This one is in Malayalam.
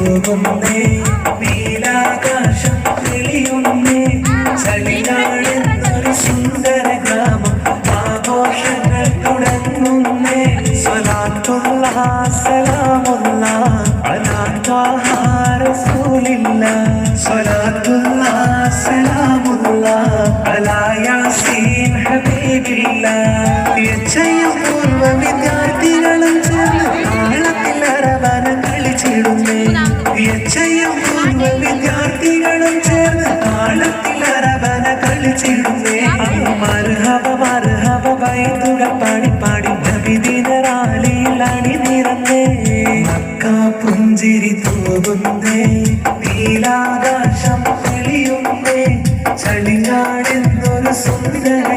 തൂകുന്നേ നീലാകാശം തെളിയുന്നേ ചളിനാടെന്നൊരു സുന്ദര ഗ്രാമം ആഘോഷങ്ങൾ തുടങ്ങുന്നേ. സ്വലാത്തുള്ള സലാമുള്ള അലാ സ്വലാത്തുള്ള സലാമുള്ള അലാ ഹബീബില്ല പൂർവ വിദ്യാർത്ഥികളും പൂർവ വിദ്യാർത്ഥികളും ചേർന്ന് താളത്തിൽ അറബന കളിച്ചിടുന്നേ. മർഹബ മർഹബ വൈദ്യുകൾ പാടി പാടി നബിദിനറാലിയിൽ അണിനിറന്നേ മക്ക പുഞ്ചിരി തോകുന്നേ നീലാകാശം തെളിയുന്നേ. ചളിനാടെന്നൊരു സുന്ദര